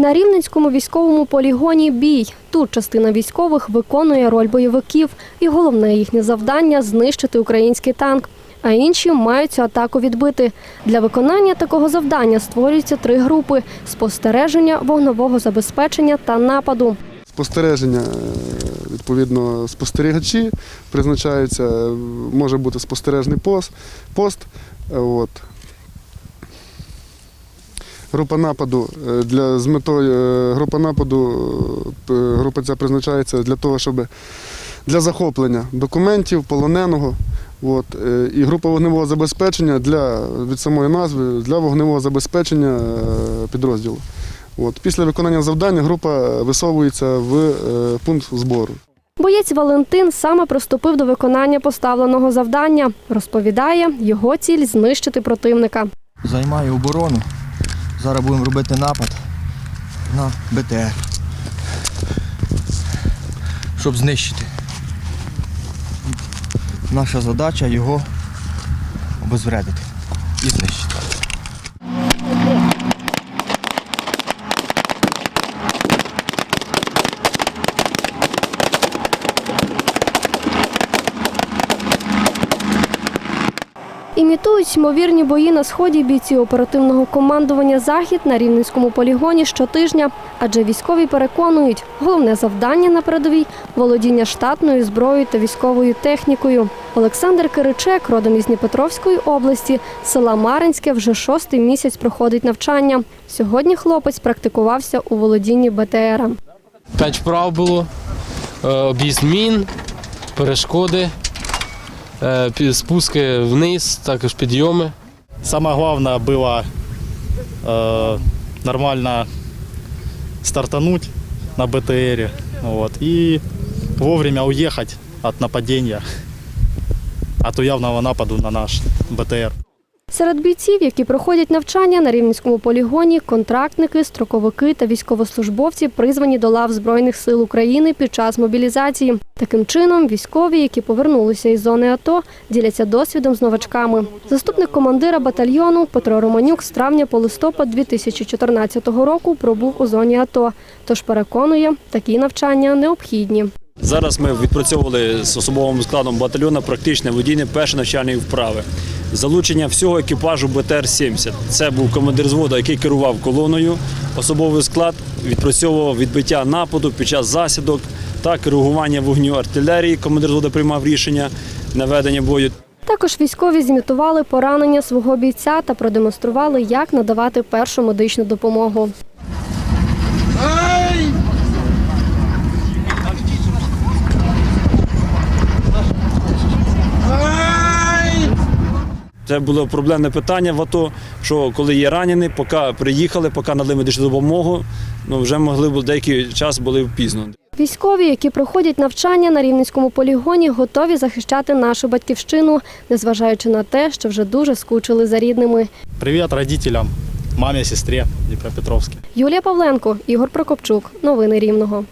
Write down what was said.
На Рівненському військовому полігоні бій. Тут частина військових виконує роль бойовиків, і головне їхнє завдання знищити український танк. А інші мають цю атаку відбити. Для виконання такого завдання створюються три групи: спостереження, вогнового забезпечення та нападу. Спостереження, е, відповідно, спостерігачі призначаються, може бути спостережний пост. пост е, от. Група нападу е, для з метою е, група нападу е, група ця призначається для того, щоб для захоплення документів, полоненого. От, і група вогневого забезпечення для від самої назви для вогневого забезпечення підрозділу. От, після виконання завдання група висовується в пункт збору. Боєць Валентин саме приступив до виконання поставленого завдання. Розповідає, його ціль знищити противника. Займаю оборону. Зараз будемо робити напад на БТР. Щоб знищити. Наша задача його обезвредити і знищити. Імітують ймовірні бої на сході бійці оперативного командування Захід на Рівненському полігоні щотижня. Адже військові переконують, головне завдання на передовій володіння штатною зброєю та військовою технікою. Олександр Киричек, родом із Дніпропетровської області, села Маринське, вже шостий місяць проходить навчання. Сьогодні хлопець практикувався у володінні БТРа. П'ять вправ було, е, об'їзд мін, перешкоди, спуски вниз, також підйоми. Саме головне було е, нормально стартанути на БТРі вот, і вовремя уїхати від нападения, від уявного нападу на наш БТР. Серед бійців, які проходять навчання на Рівненському полігоні, контрактники, строковики та військовослужбовці призвані до лав Збройних сил України під час мобілізації. Таким чином, військові, які повернулися із зони АТО, діляться досвідом з новачками. Заступник командира батальйону Петро Романюк з травня по листопад 2014 року пробув у зоні АТО. Тож переконує, такі навчання необхідні. Зараз ми відпрацьовували з особовим складом батальйону практичне водіння першої навчальної вправи. Залучення всього екіпажу БТР-70. Це був командир зводу, який керував колоною. Особовий склад відпрацьовував відбиття нападу під час засідок та керування вогню артилерії. Командир зводу приймав рішення на ведення бою. Також військові зімітували поранення свого бійця та продемонстрували, як надавати першу медичну допомогу. Це було проблемне питання в АТО, що коли є ранені, поки приїхали, поки надали медичну допомогу, ну вже могли б деякий час були пізно. Військові, які проходять навчання на Рівненському полігоні, готові захищати нашу батьківщину, незважаючи на те, що вже дуже скучили за рідними. Привет родителям, маме, сестре Днепропетровске. Юлія Павленко, Ігор Прокопчук. Новини Рівного.